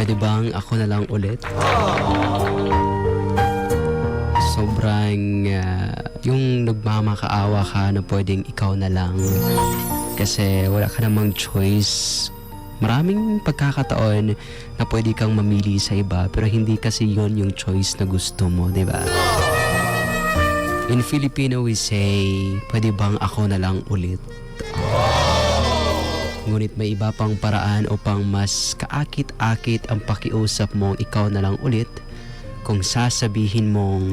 Pwede bang ako na lang ulit? Sobrang ah, yung nagmamakaawa ka na pwedeng ikaw na lang. Kasi wala ka namang choice. Maraming pagkakataon na pwede kang mamili sa iba pero hindi kasi yon yung choice na gusto mo, di ba? In Filipino we say, pwede bang ako na lang ulit? Ngunit may iba pang paraan upang mas kaakit-akit ang pakiusap mong ikaw na lang ulit kung sasabihin mong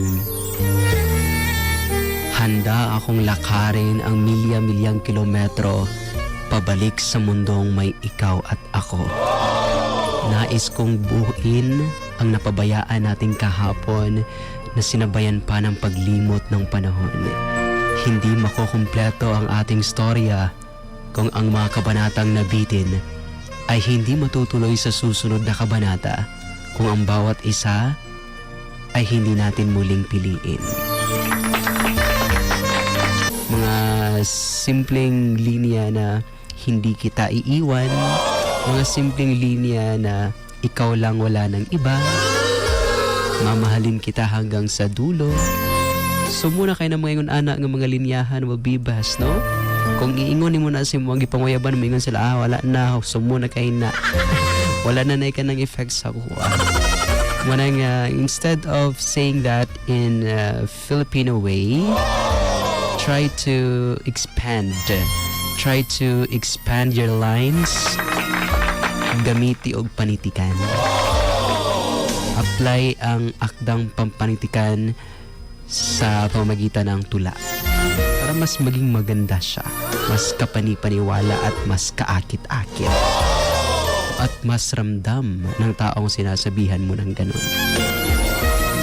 handa akong lakarin ang milya-milyang kilometro pabalik sa mundong may ikaw at ako. Nais kong buuin ang napabayaan nating kahapon na sinabayan pa ng paglimot ng panahon. Hindi makukumpleto ang ating storya kung ang mga kabanatang nabitin ay hindi matutuloy sa susunod na kabanata kung ang bawat isa ay hindi natin muling piliin. Mga simpleng linya na hindi kita iiwan, mga simpleng linya na ikaw lang wala ng iba, mamahalin kita hanggang sa dulo. So muna kayo na mga ingon anak ng mga linyahan mabibas, no? Kung iingon mo na si mga gipanguyaban, mingon sila, ah, wala na, so muna kayo na. wala na na ka ng effect sa kuha. Manang, uh, instead of saying that in uh, Filipino way, try to expand. Try to expand your lines. Gamiti og panitikan. Apply ang akdang pampanitikan sa pamagitan ng tula para mas maging maganda siya, mas kapanipaniwala at mas kaakit-akit at mas ramdam ng taong sinasabihan mo ng ganun.